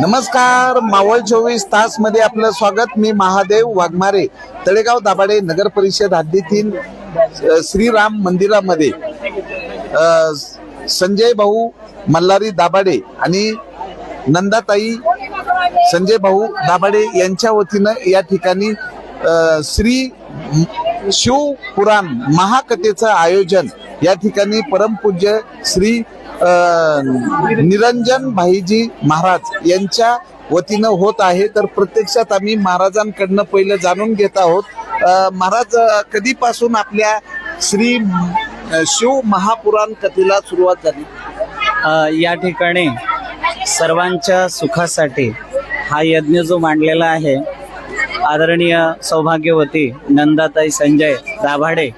नमस्कार मावळ चोवीस तासमध्ये आपलं स्वागत. मी महादेव वाघमारे तळेगाव दाभाडे नगर परिषद हद्दीतील श्रीराम मंदिरामध्ये. संजय भाऊ मल्हारी दाभाडे आणि नंदाताई संजय भाऊ दाभाडे यांच्या वतीनं या ठिकाणी श्री शिव पुराण महाकथेचं आयोजन या ठिकाणी परमपूज्य श्री निरंजन भाईजी महाराज यांच्या वतीनं होत आहे. तर प्रत्यक्षात आम्ही महाराजांकडनं पहिलं जाणून घेत आहोत. महाराज कधीपासून आपल्या श्री शिव महापुराण कथेला सुरुवात झाली? या ठिकाणी सर्वांच्या सुखासाठी हा यज्ञ जो मांडलेला आहे आदरणीय सौभाग्यवती नंदाताई संजय दाभाडे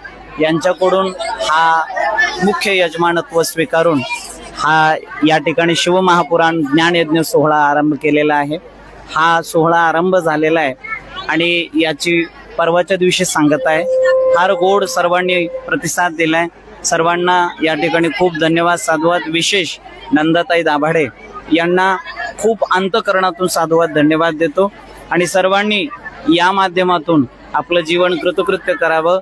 यांच्याकडून हा मुख्य यजमानत्व स्वीकारून हा या ठिकाणी शिवमहापुराण ज्ञानयज्ञ सोहळा आरंभ केलेला आहे. हा सोहळा आरंभ झालेला आहे आणि याची परवाच्या दिवशी सांगत आहे. फार गोड सर्वांनी प्रतिसाद दिलाय. सर्वांना या ठिकाणी खूप धन्यवाद साधुवाद. विशेष नंदाताई दाभाडे यांना खूप अंतकरणातून साधुवाद धन्यवाद देतो. आणि सर्वांनी या माध्यमातून आपलं जीवन कृतकृत्य करावं.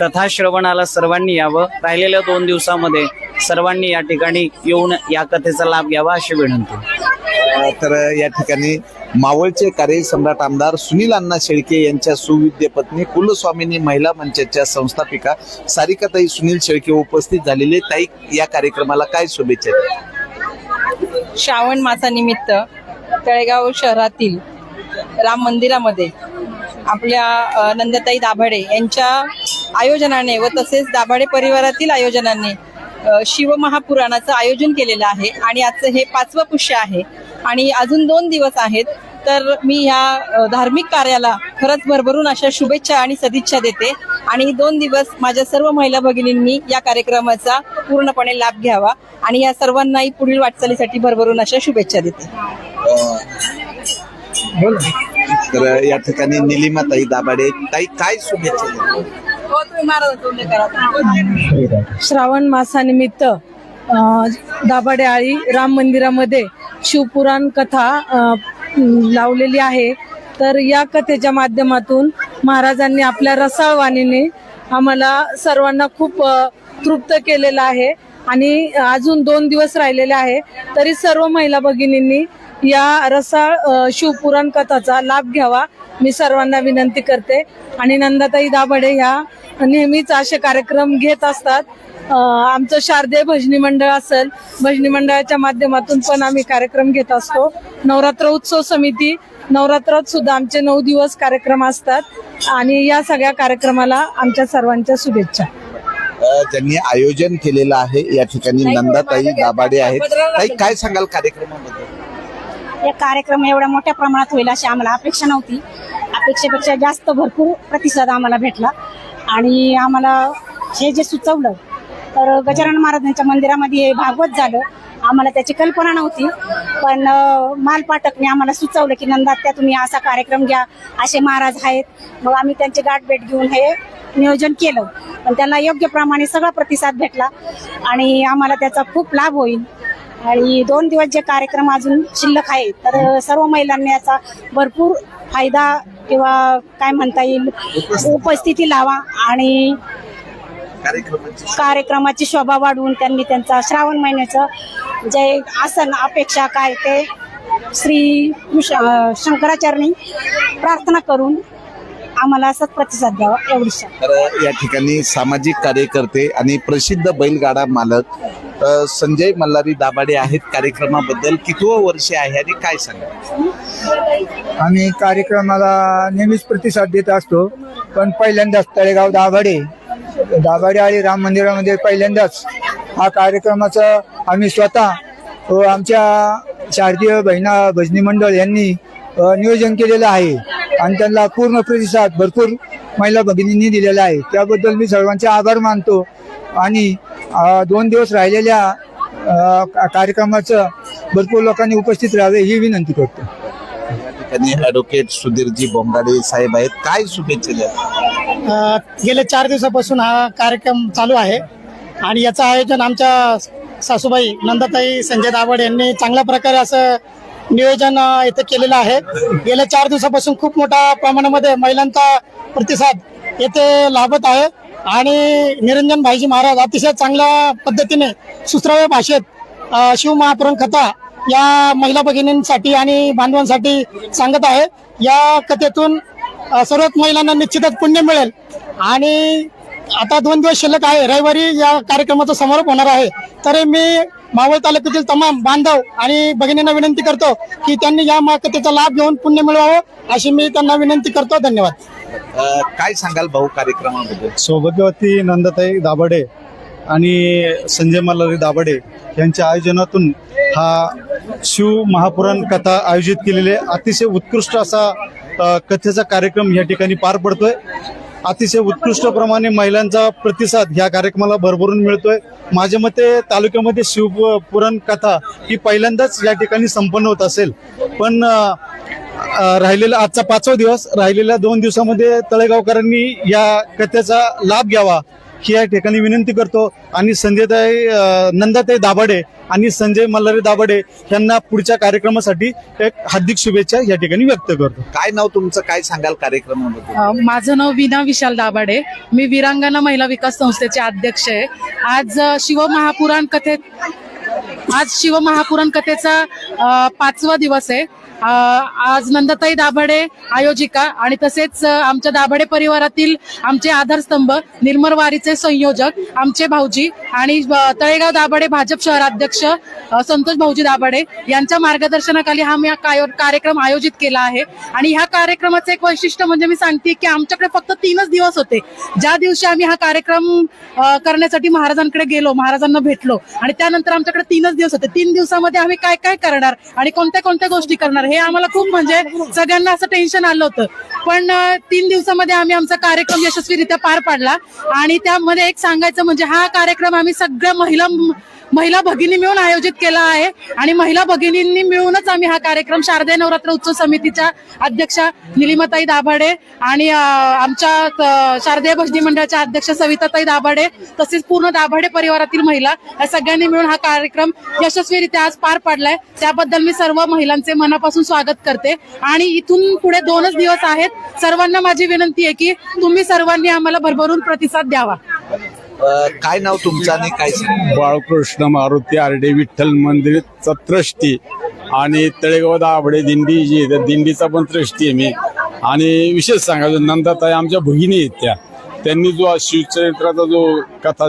कथा श्रवणाला सर्वांनी यावं. राहिलेल्या दोन दिवसामध्ये सर्वांनी या ठिकाणी येऊन या कथेचा लाभ घ्यावा अशी विनंती तर या ठिकाणी मावळचे कार्य सम्राट आमदार सुनील अण्णा शेळके यांच्या सुविद्य पत्नी कुलस्वामिनी महिला मंचाच्या संस्थापिका सारिकाताई सुनील शेळके उपस्थित झालेले ताई या कार्यक्रमाला काय शुभेच्छा? श्रावण मासानिमित्त तळेगाव शहरातील राम मंदिरामध्ये आपल्या नंदताई दाभाडे यांच्या आयोजनाने व तसेच दाभाडे परिवारातील आयोजनाने शिवमहापुराणाचं आयोजन केलेलं आहे आणि आजचं हे पाचवं पुष्य आहे. आणि अजून दोन दिवस आहेत तर मी ह्या धार्मिक कार्याला खरंच भरभरून अशा शुभेच्छा आणि सदिच्छा देते. आणि दोन दिवस माझ्या सर्व महिला भगिनींनी या कार्यक्रमाचा पूर्णपणे लाभ घ्यावा आणि या सर्वांनाही पुढील वाटचालीसाठी भरभरून अशा शुभेच्छा देते. तर या ठिकाणी निलिमाताई दाभाडे ताई काय शुभेच्छा श्रावण मासानिमित्त दाभाडे आळी राम मंदिरामध्ये शिवपुराण कथा लावलेली आहे. तर या कथेच्या माध्यमातून महाराजांनी आपल्या रसाळवाणीने आम्हाला सर्वांना खूप तृप्त केलेलं आहे. आणि अजून दोन दिवस राहिलेले आहे. तरी सर्व महिला भगिनींनी या रसाळ शिवपुराण कथाचा लाभ घ्यावा. मी सर्वांना विनंती करते. आणि नंदाताई दाभाडे ह्या नेहमीच असे कार्यक्रम घेत असतात. आमचं शारदीय भजनी मंडळ असेल भजनी मंडळाच्या माध्यमातून पण आम्ही कार्यक्रम घेत असतो. नवरात्र उत्सव समिती नवरात्रात सुद्धा आमचे नऊ दिवस कार्यक्रम असतात. आणि या सगळ्या कार्यक्रमाला आमच्या सर्वांच्या शुभेच्छा. अ, ज्यांनी आयोजन केलेलं आहे. या ठिकाणी नंदाताई दाभाडे आहेत. ताई काय सांगाल कार्यक्रमाबद्दल? एक कार्यक्रम एवढ्या मोठ्या प्रमाणात होईल अशी आम्हाला अपेक्षा नव्हती. अपेक्षेपेक्षा जास्त भरपूर प्रतिसाद आम्हाला भेटला. आणि आम्हाला हे जे सुचवलं तर गजानन महाराजांच्या मंदिरामध्ये हे भागवत झालं. आम्हाला त्याची कल्पना नव्हती पण अं, मालपाटकने आम्हाला सुचवलं की नंदात्या तुम्ही असा कार्यक्रम घ्या असे महाराज आहेत. मग आम्ही त्यांची गाठ भेट घेऊन हे नियोजन केलं. पण त्यांना योग्य प्रमाणे सगळा प्रतिसाद भेटला आणि आम्हाला त्याचा खूप लाभ होईल. आणि दोन दिवस जे कार्यक्रम अजून शिल्लक आहे तर सर्व महिलांनी याचा भरपूर फायदा किंवा काय म्हणता येईल उपस्थिती लावा आणि कार्यक्रमाची शोभा वाढवून त्यांनी त्यांचा श्रावण महिन्याचं जे आसन अपेक्षा काय ते श्री कृष्ण- शंकराचार्यांनी प्रार्थना करून आम्हाला असंच प्रतिसाद द्यावा एवढीच तर या ठिकाणी सामाजिक कार्यकर्ते आणि प्रसिद्ध बैलगाडा मालक अ, संजय मल्हारी दाभाडे आहेत कार्यक्रमाबद्दल. कितवं वर्ष आहे आणि काय सांगा? आम्ही कार्यक्रमाला नेहमीच प्रतिसाद देत असतो. पण पहिल्यांदाच तळेगाव दाभाडे दाभाडे आणि राम मंदिरामध्ये पहिल्यांदाच हा कार्यक्रमाचा आम्ही स्वतः व आमच्या शारदीय बहिणा भजनी मंडळ यांनी अ, नियोजन केलेलं आहे. आणि त्यांना पूर्ण प्रतिसाद भरपूर महिला भगिनींनी दिलेला आहे. त्याबद्दल मी सर्वांचे आभार मानतो. आणि दोन दिवस राहिलेल्या कार्यक्रमाचं भरपूर लोकांनी उपस्थित राहावे ही विनंती करतो. या ठिकाणी ऍडव्होकेट सुधीरजी बोंगाडे साहेब आहेत. काय शुभेच्छा द्या? अ, गेले चार दिवसापासून हा कार्यक्रम चालू आहे. आणि याचं आयोजन आमच्या सासूबाई नंदाताई संजय दावड यांनी चांगल्या प्रकारे असं नियोजन अ, इथं केलेलं आहे. गेल्या चार दिवसापासून खूप मोठ्या प्रमाणामध्ये महिलांचा प्रतिसाद येथे लाभत आहे. आणि निरंजन भाईजी महाराज अतिशय चांगल्या पद्धतीने सुस्राव्य भाषेत शिवमहापुरण कथा या महिला भगिनींसाठी आणि बांधवांसाठी सांगत आहे. या कथेतून सर्वच महिलांना निश्चितच पुण्य मिळेल. आणि आता दोन दिवस शिल्लक आहे. रविवारी या कार्यक्रमाचा समारोप होणार आहे. तर मी मावळ तालुक्यातील तमाम बांधव आणि भगिनींना विनंती करतो की त्यांनी या महाकथेचा लाभ घेऊन पुण्य मिळवावं अशी मी त्यांना विनंती करतो. धन्यवाद. काय सांगाल भाऊ कार्यक्रमाबद्दल? सौभाग्यवती नंदाताई दाभाडे आणि संजय मल्हारी दाभाडे यांच्या आयोजनातून हा शिव महापुराण कथा आयोजित केलेले अतिशय उत्कृष्ट असा कथेचा कार्यक्रम या ठिकाणी पार पडतोय. अतिशय उत्कृष्ट प्रमाणे महिलांचा प्रतिसाद ह्या कार्यक्रमाला भरभरून मिळतोय. माझ्या मते तालुक्यामध्ये शिवपुराण कथा ही पहिल्यांदाच या ठिकाणी संपन्न होत असेल. पण राहिलेला आजचा पाचवा दिवस राहिलेल्या दोन दिवसामध्ये तळेगावकरांनी या कथेचा लाभ घ्यावा. ही या ठिकाणी विनंती करतो. आणि संजयताई नंदाताई दाभाडे आणि संजय मल्हारी दाभाडे यांना पुढच्या कार्यक्रमासाठी एक हार्दिक शुभेच्छा या ठिकाणी व्यक्त करतो. काय नाव तुमचं? काय सांगाल कार्यक्रमाबद्दल अ, माझं नाव विना विशाल दाभाडे. मी वीरांगना महिला विकास संस्थेचे अध्यक्ष आहे. आज शिवमहापुराण कथेत आज शिवमहापुराण कथेचा पाचवा दिवस आहे. आज नंदताई दाभाडे आयोजिका आणि तसेच आमच्या दाभाडे परिवारातील आमचे आधारस्तंभ निर्मलवारीचे संयोजक आमचे भाऊजी आणि तळेगाव दाभाडे भाजप शहराध्यक्ष संतोष भाऊजी दाभाडे यांच्या मार्गदर्शनाखाली हा मी कार्यक्रम आयोजित केला आहे. आणि ह्या कार्यक्रमाचं एक वैशिष्ट्य म्हणजे मी सांगते की आमच्याकडे फक्त तीनच दिवस होते. ज्या दिवशी आम्ही हा कार्यक्रम करण्यासाठी महाराजांकडे गेलो महाराजांना भेटलो आणि त्यानंतर आमच्याकडे तीनच दिवस होते. तीन दिवसामध्ये आम्ही काय काय करणार आणि कोणत्या कोणत्या गोष्टी करणार हे आम्हाला खूप म्हणजे सगळ्यांना असं टेन्शन आलं होतं. पण तीन दिवसामध्ये आम्ही आमचा कार्यक्रम यशस्वीरित्या पार पाडला. आणि त्यामध्ये एक सांगायचं म्हणजे हा कार्यक्रम आम्ही सगळ्या महिला महिला भगिनी मिळून आयोजित केला आहे आणि महिला भगिनींनी मिळूनच आम्ही हा कार्यक्रम शारदीय नवरात्र उत्सव समितीच्या अध्यक्षा निलिमाताई दाभाडे आणि आमच्या अ, शारदीय भजनी मंडळाच्या अध्यक्ष सविताताई दाभाडे तसेच पूर्ण दाभाडे परिवारातील महिला या सगळ्यांनी मिळून हा कार्यक्रम यशस्वीरित्या आज पार पाडलाय. त्याबद्दल मी सर्व महिलांचे मनापासून स्वागत करते. आणि इथून पुढे दोनच दिवस आहेत. सर्वांना माझी विनंती आहे की तुम्ही सर्वांनी आम्हाला भरभरून प्रतिसाद द्यावा. काय नाव तुमचं आणि काय बाळकृष्ण मारुती आरडे विठ्ठल मंदिरचा ट्रस्टी. आणि तळेगाव दाभडे दिंडी जी आहे त्या दिंडीचा पण ट्रस्टी आहे मी. आणि विशेष सांगायचं नंदाताई आमच्या भगिनी आहेत त्या त्यांनी जो आज शिवचरित्राचा जो कथा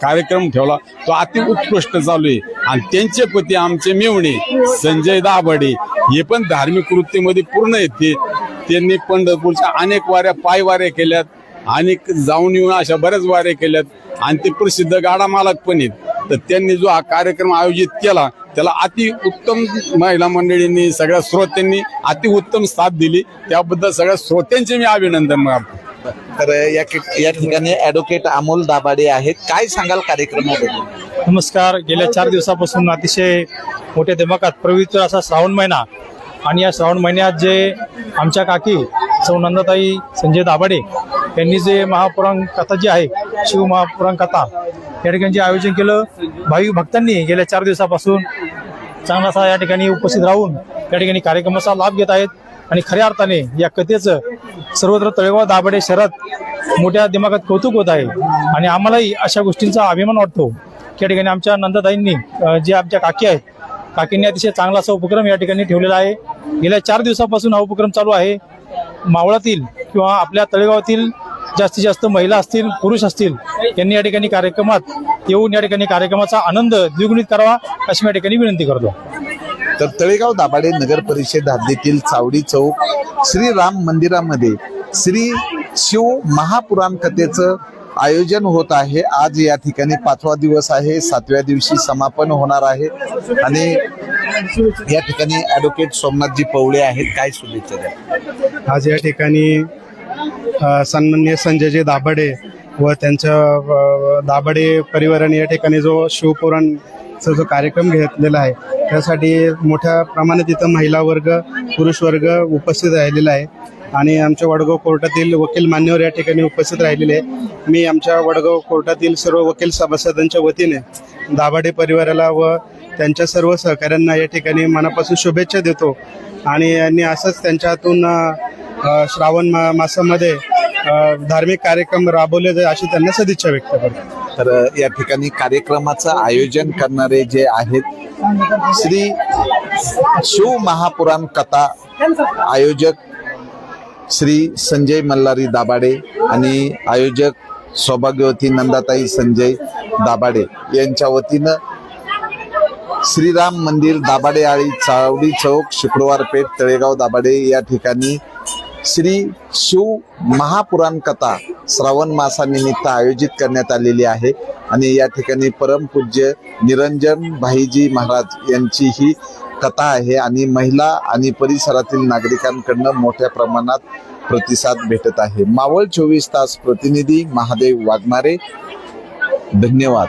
कार्यक्रम ठेवला तो अति उत्कृष्ट चालू आहे. आणि त्यांचे पती आमचे मेवणे संजय दाभडे हे पण धार्मिक वृत्तीमध्ये पूर्ण येते त्यांनी पंढरपूरच्या अनेक वाऱ्या पाय वाऱ्या केल्यात. आणि जाऊन येऊन अशा बऱ्याच वाऱ्या केल्यात. आणि ते प्रसिद्ध गाडा मालक पण आहेत. तर त्यांनी जो हा कार्यक्रम आयोजित केला त्याला अति उत्तम महिला मंडळींनी सगळ्या श्रोत्यांनी अति उत्तम साथ दिली. त्याबद्दल सगळ्या श्रोत्यांचे मी अभिनंदन मानतो. तर या ठिक- या ठिकाणी ऍडव्होकेट अमोल दाभाडे आहेत. काय सांगाल कार्यक्रमाबद्दल? नमस्कार. गेल्या चार दिवसापासून अतिशय मोठ्या दिमागात पवित्र असा श्रावण महिना. आणि या श्रावण महिन्यात जे आमच्या काकी सौ नंदाताई संजय दाभाडे यांनी जे महापुराण कथा जी आहे शिव महापुराण कथा या ठिकाणी जे आयोजन केलं भाविक भक्तांनी गेल्या चार दिवसापासून चांगला असा या ठिकाणी उपस्थित राहून या ठिकाणी कार्यक्रमाचा लाभ घेत आहेत. आणि खऱ्या अर्थाने या कथेचं सर्वत्र तळेगाव दाभाडे शहरात मोठ्या दिमागात कौतुक होत आहे. आणि आम्हालाही अशा गोष्टींचा अभिमान वाटतो या ठिकाणी आमच्या नंदाताईंनी जे आमच्या काकी आहेत काकींनी अतिशय चांगला असा उपक्रम या ठिकाणी ठेवलेला आहे. गेल्या चार दिवसापासून हा उपक्रम चालू आहे. मावळातील किंवा आपल्या तळेगावातील जास्तीत जास्त महिला असतील पुरुष असतील यांनी या ठिकाणी कार्यक्रमात येऊन या ठिकाणी कार्यक्रमाचा आनंद द्विगुणित करावा अशी मी या ठिकाणी विनंती करतो. तर तळेगाव दाभाडे नगर परिषद हद्दीतील चावडी चौक श्री राम मंदिरामध्ये श्री शिव महापुराण कथेचं आयोजन होत आहे. आज या ठिकाणी पाचवा दिवस आहे. सातव्या दिवशी समापन होणार आहे. आणि या ठिकाणी ऍडव्होकेट सोमनाथजी पवळे आहेत. काय शुभेच्छा द्या आज या ठिकाणी सन्माननीय संजयजी दाभाडे व त्यांच्या दाभडे दाभाडे परिवाराने या ठिकाणी जो शिवपुराणचा जो कार्यक्रम घेतलेला आहे त्यासाठी मोठ्या प्रमाणात इथं महिला वर्ग पुरुष वर्ग उपस्थित राहिलेला आहे. आणि आमच्या वडगाव कोर्टातील वकील मान्यवर या ठिकाणी उपस्थित राहिलेले आहे मी आमच्या वडगाव कोर्टातील सर्व वकील सभासदांच्या वतीने दाभाडे परिवाराला व त्यांच्या सर्व सहकाऱ्यांना या ठिकाणी मनापासून शुभेच्छा देतो. आणि यांनी असंच त्यांच्या हातून श्रावण मा मासामध्ये धार्मिक कार्यक्रम राबवले जाईल अशी त्यांना सदिच्छा व्यक्त करतो. तर या ठिकाणी कार्यक्रमाचं आयोजन करणारे जे आहेत श्री शिव महापुराण कथा आयोजक श्री संजय मल्हारी दाभाडे आणि आयोजक सौभाग्यवती नंदाताई संजय दाभाडे यांच्या वतीनं श्रीराम मंदिर दाभाडे आळी चावडी चौक शुक्रवार पेठ तळेगाव दाभाडे या ठिकाणी श्री शिव महापुराण कथा श्रावण मासानिमित्त आयोजित करण्यात आलेली आहे. आणि या ठिकाणी परमपूज्य निरंजन भाईजी महाराज यांची ही कथा आहे आणि महिला आणि परिसरातील नागरिकांकडनं मोठ्या प्रमाणात प्रतिसाद भेटत आहे. मावळ चोवीस तास प्रतिनिधी महादेव वाघमारे. धन्यवाद.